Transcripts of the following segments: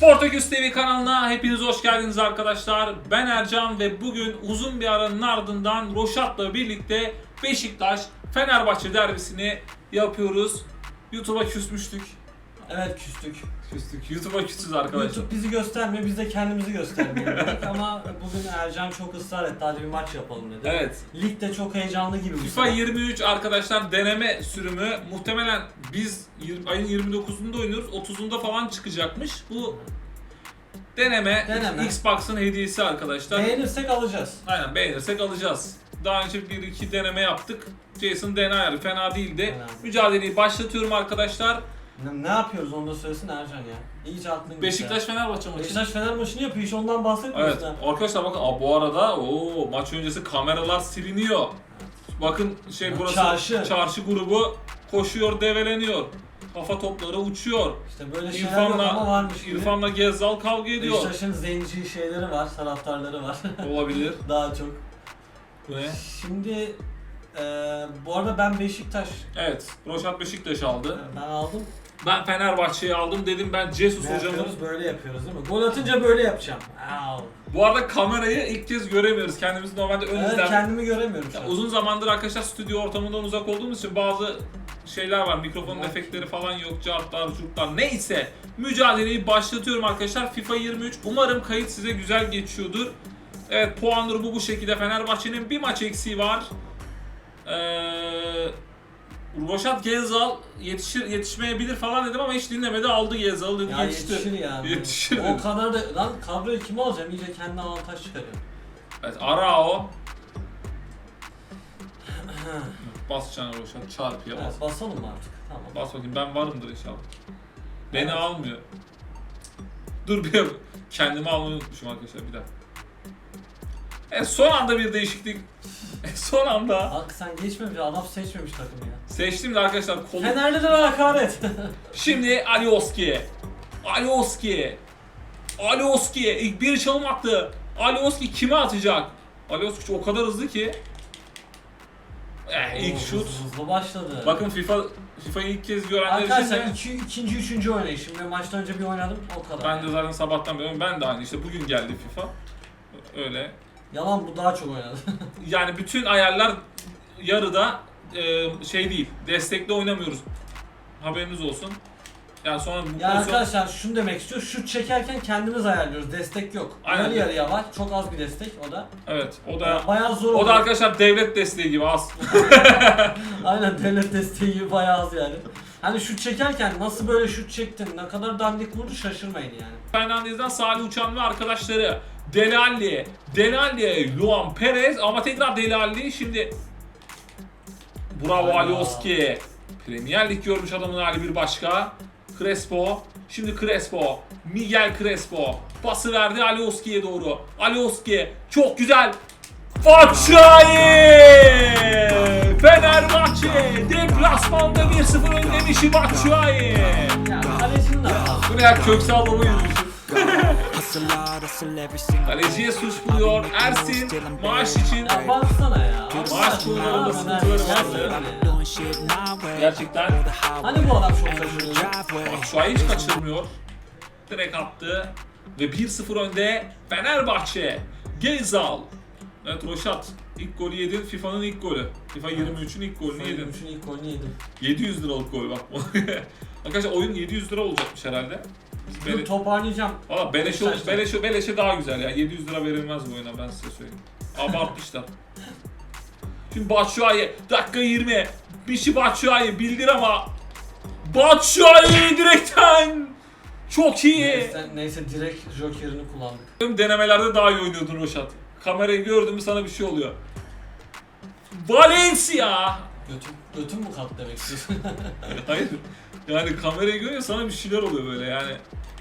Sportaküs TV kanalına hepiniz hoş geldiniz arkadaşlar. Ben Ercan ve bugün uzun bir aranın ardından Roşat'la birlikte Beşiktaş Fenerbahçe derbisini yapıyoruz. YouTube'a küsmüştük. Evet küstük. Küstük. YouTube'a küsüz arkadaşlar. YouTube bizi göstermiyor, biz de kendimizi göstermiyoruz. Ama bugün Ercan çok ısrar etti, hadi bir maç yapalım dedi. Evet. Lig de çok heyecanlı gibi bu FIFA sene. 23 arkadaşlar deneme sürümü. Muhtemelen biz yir- ayın 29'unda oynuyoruz. 30'unda falan çıkacakmış. Bu deneme, Deneme. Xbox'ın hediyesi arkadaşlar. Beğenirsek alacağız. Aynen beğenirsek alacağız. Daha önce bir iki deneme yaptık. Jason DNA ayarı fena değildi. Fena değil. Mücadeleyi başlatıyorum arkadaşlar. Ne, ne yapıyoruz onu da söylesin Ercan ya. İyice aklın gitti Beşiktaş. Fenerbahçe maçı. Beşiktaş Fener maçını yapıyor, hiç ondan bahsetmiyorsun Evet ha. arkadaşlar bakın aa, bu arada o maç öncesi kameralar siliniyor. Bakın şey burası çarşı. çarşı grubu koşuyor develeniyor. Kafa topları uçuyor. İşte böyle şeyler yok ama İrfan'la varmış gibi. İrfan'la Gezzal kavga ediyor. Beşiktaş'ın zenci şeyleri var, taraftarları var. Olabilir. Daha çok. Bu ne? Şimdi e, bu arada ben Beşiktaş Evet. Roşat Beşiktaş aldı. ben aldım. Ben Fenerbahçe'yi aldım dedim ben Jesus Ne hocamın yapıyoruz? Böyle yapıyoruz değil mi? Gol atınca böyle yapacağım. Au. Bu arada kamerayı ilk kez göremiyoruz. Kendimizi normalde ön Evet, izlem. kendimi göremiyorum şu Ya an. uzun zamandır arkadaşlar stüdyo ortamından uzak olduğumuz için bazı şeyler var. Mikrofonun Evet. efektleri falan yok. Cartlar, curtlar. Neyse. Mücadeleyi başlatıyorum arkadaşlar. FIFA 23. Umarım kayıt size güzel geçiyordur. Evet puan durumu bu şekilde. Fenerbahçe'nin bir maç eksiği var. Ee, Roşat Gezal yetişir yetişmeyebilir falan dedim ama hiç dinlemedi. Aldı Gezal'ı dedi Ya yetişti. yetişir ya. Yetişir O dedi. kadar da lan kadroyu kime alacağım? İyice kendi avantaj çıkarıyor. Evet Arao. Basacaksın Roşat çarpıya bas. Evet, basalım mı artık? Tamam. Bas bakayım ben varımdır inşallah. Beni Evet. almıyor. Dur bir kendimi almayı unutmuşum arkadaşlar bir daha. Evet son anda bir değişiklik. son anda. Bak sen geçmemiş, adam seçmemiş takımı ya. Seçtim de arkadaşlar kolu. Fenerlilere hakaret. Şimdi Alioski. Alioski. Alioski ilk bir çalım attı. Alioski kime atacak? Alioski o kadar hızlı ki. Eh, ilk Oo, şut. Hızlı, hızlı başladı. Bakın FIFA FIFA'yı ilk kez görenler için Arkadaşlar de iki, ikinci, üçüncü oynayış. Şimdi maçtan önce bir oynadım o kadar. ben de zaten sabahtan beri ben de aynı işte bugün geldi FIFA. Öyle. Yalan bu daha çok oynadı. Yani bütün ayarlar yarıda e, şey değil. Destekli oynamıyoruz. Haberiniz olsun. Yani sonra bu ya pozisyon arkadaşlar şunu demek istiyor. Şut çekerken kendimiz ayarlıyoruz. Destek yok. Aynen. Yarı yarıya var. Çok az bir destek o da. evet o da Bayağı zor o da oluyor. arkadaşlar devlet desteği gibi az. Aynen devlet desteği gibi bayağı az yani. Hani şut çekerken nasıl böyle şut çektin, ne kadar dandik vurdu şaşırmayın yani. Fernandez'den Salih Uçan ve arkadaşları Delali, Delali, Luan Perez ama tekrar Delali şimdi Bravo. Alioski. Premier Lig görmüş adamın hali bir başka. Crespo. Şimdi Crespo. Miguel Crespo. Pası verdi Alioski'ye doğru. Alioski. Çok güzel. Batshuayi! Fenerbahçe deplasmanda 1-0 önlemişi Batshuayi. Ya kalecinin de hatası. Bu ne ya Köksal baba single Kaleciye suç buluyor. Ersin maaş için Ya baksana ya. Maaş konularında sıkıntıları vardı. Gerçekten Hani bu adam çok. Driveway. Batshuayi hiç kaçırmıyor. Direkt attı. Ve 1-0 önde Fenerbahçe. Gezal. Evet Roşat. İlk golü yedin. FIFA'nın ilk golü. FIFA 23'ün ilk golünü yedin. Yedin. ilk golünü yedim. 700 liralık gol bak. Arkadaşlar oyun 700 lira olacakmış herhalde. Biz Dur bele- toparlayacağım. Valla beleşe, Beşiktaş'ta. beleşe, beleşe daha güzel ya. 700 lira verilmez bu oyuna ben size söyleyeyim. Abartmışlar. Şimdi Batshuayi dakika 20. Mişi Batshuayi bildir ama Batshuayi direkten çok iyi. Neyse, neyse direkt jokerini kullandık. Denemelerde daha iyi oynuyordun Roşat. Kamerayı gördün mü sana bir şey oluyor. Valencia. Götüm, götüm mü kat demek istiyorsun? Hayır. Yani kamerayı görüyor sana bir şeyler oluyor böyle yani.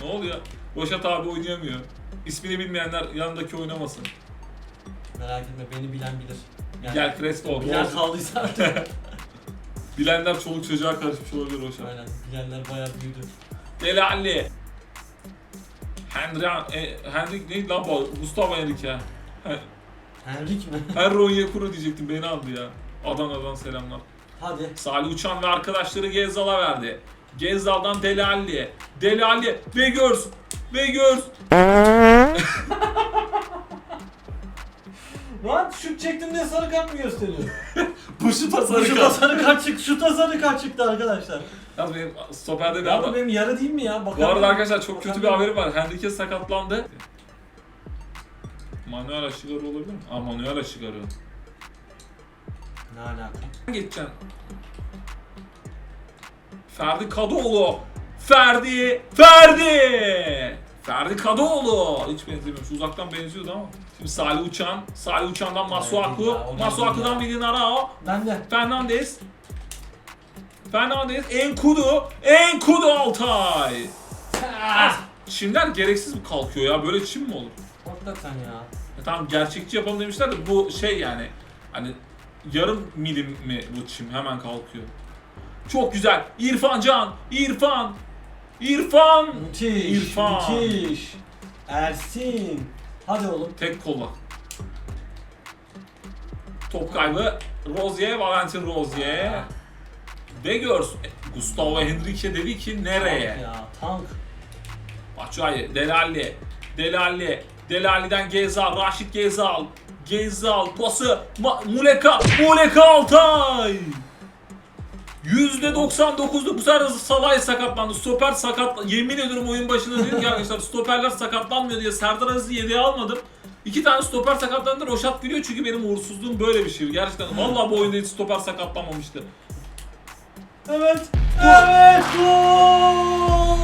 Ne oluyor? Roşat abi oynayamıyor. İsmini bilmeyenler yanındaki oynamasın. Merak etme beni bilen bilir. Yani, Gel Crespo. Bilen Doğru. kaldıysa artık. Bilenler çoluk çocuğa karışmış olabilir Roşat. Aynen bilenler bayağı büyüdü. Delali. Henry, e, Henrik neydi lan bu? Mustafa Henrik ya. He- Henrik mi? Henry Onyekuru diyecektim beni aldı ya. Adana'dan selamlar. Hadi. Salih Uçan ve arkadaşları Gezzal'a verdi. Gezzal'dan Delali. Delali ve görs. Ve gör. Lan şut çektim diye sarı kart mı gösteriyor? Bu şuta sarı Şuta kart. sarı kart çıktı. Şuta sarı kart çıktı arkadaşlar. Yalnız benim stoperde bir Ya adam. benim yarı değil mi ya? Bakar Bu arada arkadaşlar çok kötü bir haberim var. Henrique sakatlandı. Manuel Aşigarı olabilir mi? Aa Manuel Aşigarı. Ne alaka? Geçeceksin. Ferdi Kadıoğlu. Ferdi. Ferdi. Ferdi Kadıoğlu. Hiç benzemiyormuş. Uzaktan benziyordu ama. Şimdi Salih Uçan. Salih Uçan'dan Masuaku. Masuaku'dan değil Willian Arao. Ben de. Fernandez. Fernandez. Enkudu. Enkudu Altay. Ah! Çimler gereksiz mi kalkıyor ya? Böyle çim mi olur? Hakikaten ya. Tamam gerçekçi yapalım demişler de bu şey yani hani yarım milim mi bu çim hemen kalkıyor. Çok güzel. İrfan Can. İrfan. İrfan. Müthiş. İrfan. Müthiş. Ersin. Hadi oğlum. Tek kolla. Top kaybı. Rozier, Valentin Rozier. Ve görsün. Gustavo Henrique dedi ki nereye? Tank ya tank. Batshuayi, Delali, Delali, Delali'den Gezal, Raşit Gezal, Gezal, pası, Ma- Muleka, Muleka Altay! %99'luk bu sefer Salay sakatlandı. Stoper sakat. Yemin ediyorum oyun başında dedim ki arkadaşlar stoperler sakatlanmıyor diye Serdar Aziz'i yedeğe almadım. İki tane stoper sakatlandı. Roşat biliyor çünkü benim uğursuzluğum böyle bir şey. Gerçekten vallahi bu oyunda hiç stoper sakatlanmamıştı. Evet. Evet. Gol.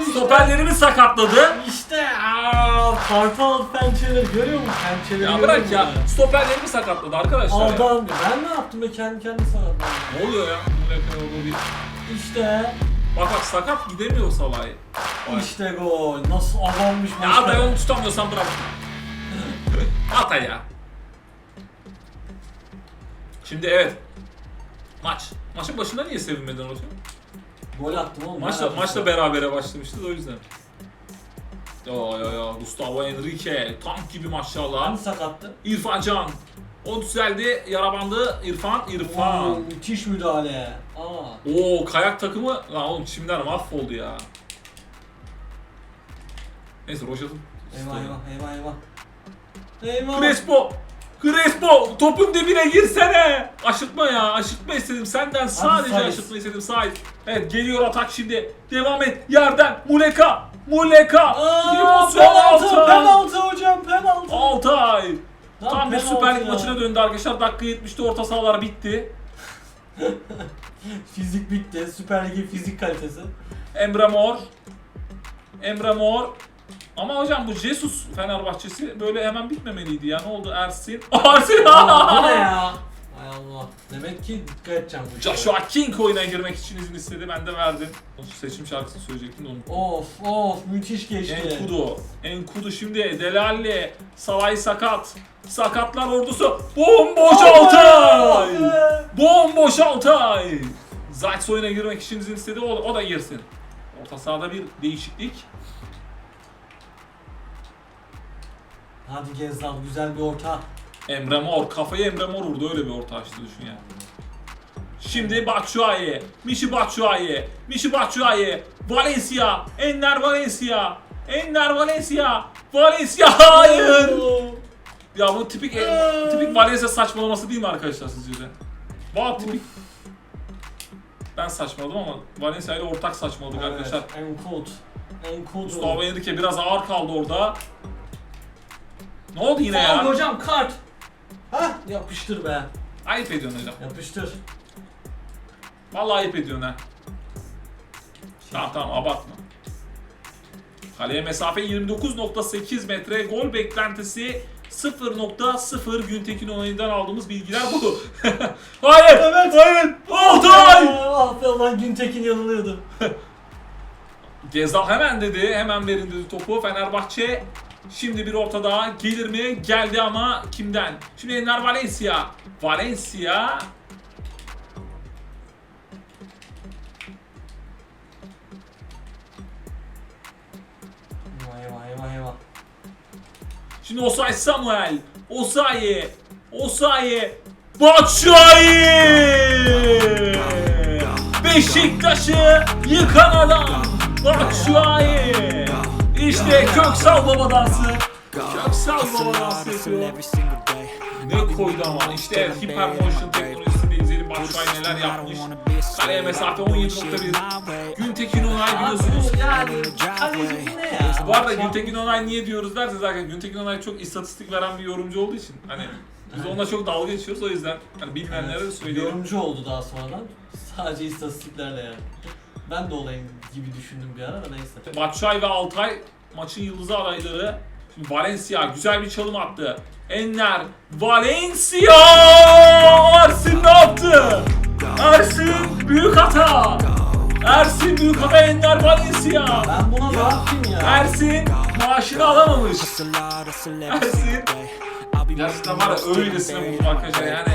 İşte. Stoperlerimi sakatladı. İşte. Kartal pençeleri görüyor musun? Pençeleri Ya bırak ya. Stoperlerimi sakatladı arkadaşlar ya. Ben ne yaptım be kendi kendine sakatlandım. Ne oluyor ya? Muleka yolu değil. İşte. Bak bak sakat gidemiyor Salah'ı. Vay. İşte gol. Nasıl adammış Ya maçta. Altay onu tutamıyorsan bırak. Altay ya. Şimdi evet. Maç. Maçın başında niye sevinmedin hocam? Gol attım oğlum. Maçla, Bayağı maçla güzel. berabere başlamıştı da o yüzden. Ya ya ya Gustavo Henrique tank gibi maşallah. Hani sakattı? İrfan Can. O düzeldi, yara bandı. İrfan, Oo, İrfan. müthiş müdahale. Aa. Oo kayak takımı. Lan oğlum çimler mahvoldu ya. Neyse Roşat'ın. Eyvah eyvah eyvah eyvah. Eyvah. Crespo! Crespo! Topun dibine girsene! Aşırtma ya, aşırtma istedim senden. Sadece Saiz. aşırtma istedim Sait. Evet geliyor atak şimdi. Devam et. Yerden Muleka! Muleka! Aa, penaltı, Altay! penaltı hocam, penaltı. Altay! Lan Tam bir penaltı Süper Lig ya. maçına döndü arkadaşlar. Dakika 70'te orta sahalar bitti. Fizik bitti. Süper Lig'in fizik kalitesi. Emre Mor. Emre Mor. Ama hocam bu Jesus Fenerbahçesi böyle hemen bitmemeliydi ya. Ne oldu Ersin? Ersin! Aa, bu ne ya? Allah. Demek ki dikkat edeceğim bu. Joshua King oyuna girmek için izin istedi. Ben de verdim. Seçim şarkısını söyleyecektim de unuttum. Of of müthiş geçti. Enkudu. Enkudu şimdi Delali. Salay sakat. Sakatlar ordusu. Bomboş Altay. Bomboş Altay. Zayt oyuna girmek için izin istedi. O, o da girsin. Orta sahada bir değişiklik. Hadi Gezdal güzel bir orta. Emre Mor. Kafayı Emre Mor vurdu. Öyle bir orta açtı düşün yani. Şimdi Batshuayi. Mişi Batshuayi. Mişi Batshuayi. Valencia. Enner Valencia. Enner Valencia. Valencia hayır. Ya bu tipik tipik Valencia saçmalaması değil mi arkadaşlar sizce de? Valla tipik. Ben saçmaladım ama Valencia ile ortak saçmaladık arkadaşlar. Enkut. Enkudu. Gustavo Henrique biraz ağır kaldı orada. Ne oldu yine Faul ya? hocam kart. Hah yapıştır be. Ayıp ediyorsun hocam. Yapıştır. Vallahi ayıp ediyorsun ha. Tamam tamam abartma. Kaleye mesafe 29.8 metre. Gol beklentisi 0.0 Güntekin onayından aldığımız bilgiler bu. hayır! Evet. Hayır! Altay! Ah be lan Güntekin yanılıyordu. Gezal hemen dedi, hemen verin dedi topu. Fenerbahçe şimdi bir orta daha gelir mi? Geldi ama kimden? Şimdi Enner Valencia. Valencia. Şimdi Osay Samuel. Osayi. Osayi. Batshuayi. Beşiktaş'ı yıkan adam. Batshuayi. İşte Ve Köksal baba dansı. Baba hard, dansı yapıyor. Ne koydu ama işte Hyper Motion teknolojisiyle izleyelim Başvay neler yapmış. Kaleye mesafe 17.1. Güntekin Onay biliyorsunuz. Yani kaleci ne ya? Bu arada Güntekin Onay niye diyoruz derseniz zaten Güntekin Onay çok istatistik veren bir yorumcu olduğu için hani biz onunla çok dalga geçiyoruz o yüzden hani bilmeyenlere de söyleyelim. Yorumcu oldu daha sonradan. Sadece istatistiklerle yani. Ben de olayım gibi düşündüm bir ara da neyse. Batshuayi ve Altay maçın yıldızı adayları. Şimdi Valencia güzel bir çalım attı. Enner Valencia! Ersin ne yaptı? Ersin büyük hata. Ersin büyük hata Enner Valencia. Ben buna ne yapayım ya? Ersin maaşını alamamış. Ersin. Gerçekten var ya öylesine vurdu arkadaşlar yani.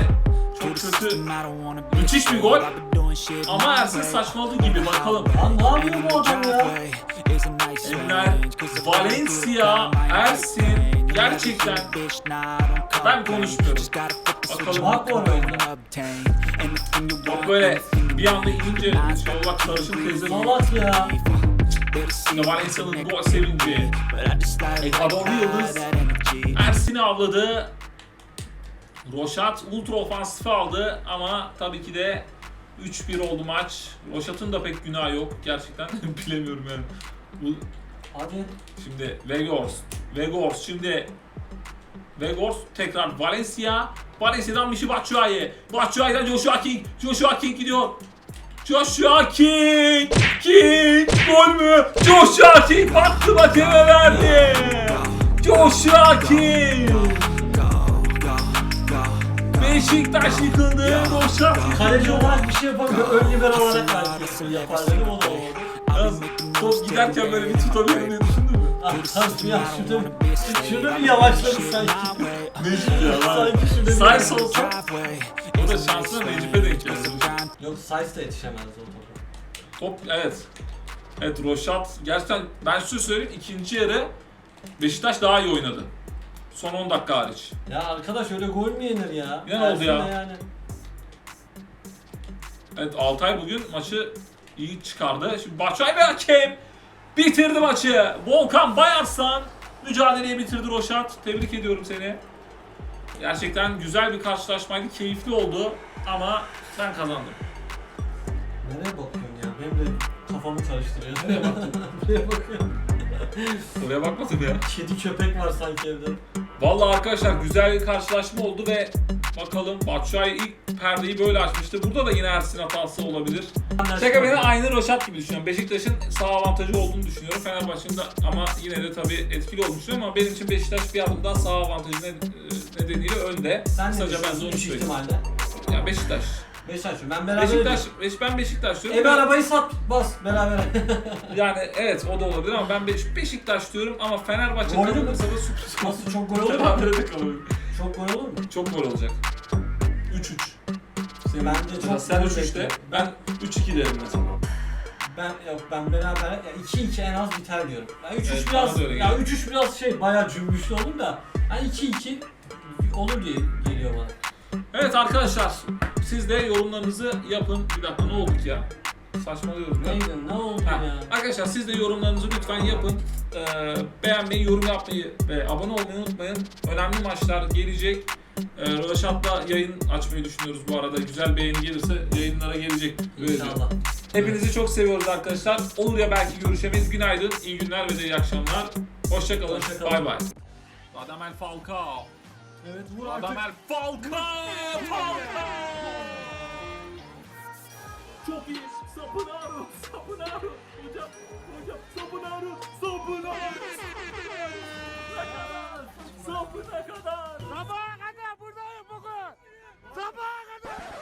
Çok kötü. Müthiş bir gol. Ama Ersin saçmaladı gibi bakalım. Lan ne yapıyor bu adam ya? Enner, Valencia, Ersin gerçekten ben konuşmuyorum. Bakalım. Bak var. Bak böyle bir anda inince şey olarak sarışın teyze Salak ya. İşte Valencia'nın gol sevinci. Ekvadorlu yıldız Ersin'i avladı. Roşat ultra ofansif aldı ama tabii ki de 3-1 oldu maç. Roşat'ın da pek günahı yok. Gerçekten bilemiyorum yani. Bu Hadi. Şimdi Vegors. Vegors şimdi Vegors tekrar Valencia. Valencia'dan Michi Batshuayi. Batshuayi'den Joshua King. Joshua King gidiyor. Joshua King. King. Gol mü? Joshua King baktı bakıma verdi. Joshua King. Beşiktaş yıkıldı. Joshua King. Kaleci olarak bir şey yapamıyor. Ön libero olarak belki yapar dedim o da oldu. Yalnız top giderken böyle bir tutabilirim diye düşündün mü? Ah tabii ya şurada, şurada bir yavaşladı sanki. Necip ya lan. Sanki şurada bir Sayıs olsa o da şansına Necip'e denk geldi. Yok size de yetişemez o topa. Top evet. Evet Roşat gerçekten ben size söyleyeyim ikinci yarı Beşiktaş daha iyi oynadı. Son 10 dakika hariç. Ya arkadaş öyle gol mü yenir ya? Ne oldu ya? Yani. Evet Altay bugün maçı iyi çıkardı. Şimdi Batshuayi ve hakem bitirdi maçı. Volkan Bayarslan mücadeleyi bitirdi Roşat. Tebrik ediyorum seni. Gerçekten güzel bir karşılaşmaydı. Keyifli oldu ama sen kazandın. Nereye bakıyorsun ya? Benim de kafamı karıştırıyor. Nereye baktın? Nereye bakıyorsun? Oraya bakmadım ya. Kedi köpek var sanki evde. Vallahi arkadaşlar güzel bir karşılaşma oldu ve bakalım Batshuayi ilk perdeyi böyle açmıştı. Burada da yine Ersin hatası olabilir. Şaka beni aynı Roşat gibi düşünüyorum. Beşiktaş'ın sağ avantajı olduğunu düşünüyorum. Fenerbahçe'nin de ama yine de tabii etkili olmuştur ama benim için Beşiktaş bir adım daha sağ avantajı ned- nedeniyle önde. Sen ne Kısaca ben de onu söyleyeyim. ihtimalle? Ya Beşiktaş. Beşiktaş. Ben beraber Beşiktaş, Beş, ben Beşiktaş diyorum. Ev arabayı sat bas beraber. Yani evet o da olabilir ama ben Beş, Beşiktaş diyorum ama Fenerbahçe kazanırsa da sürpriz olur. Nasıl çok gol olur mu? De. Çok gol olur mu? Çok gol olacak. 3-3. Bence Mesela çok sen gol 3-3 de bekliyorum. ben 3-2 derim mesela. Ben yok ben beraber ya 2-2 en az biter diyorum. Ya 3-3 Evet, biraz bana da öyle ya geliyor. 3-3 biraz şey bayağı cümbüşlü olur da yani 2-2 olur diye geliyor bana. Evet arkadaşlar siz de yorumlarınızı yapın. Bir dakika ne olduk ya? Saçmalıyoruz ya. Neydi ne oldu Ha, ya? Arkadaşlar siz de yorumlarınızı lütfen yapın. Ee, beğenmeyi, yorum yapmayı ve abone olmayı unutmayın. Önemli maçlar gelecek. Ee, Röşat'la yayın açmayı düşünüyoruz bu arada. Güzel beğeni gelirse yayınlara gelecek. Öyle. İnşallah. Hepinizi çok seviyoruz arkadaşlar. Olur ya belki görüşemeyiz. Günaydın, iyi günler ve de iyi akşamlar. Hoşçakalın. Hoşça kalın. Bay bay. Radamel Falcao. Evet vur Radamel Falcao. Falcao. Çok iyi. Sapınaro. Sapınaro. Sapına sapına. Sapına kadar. Sabaha kadar buradayım bugün. Sabaha kadar.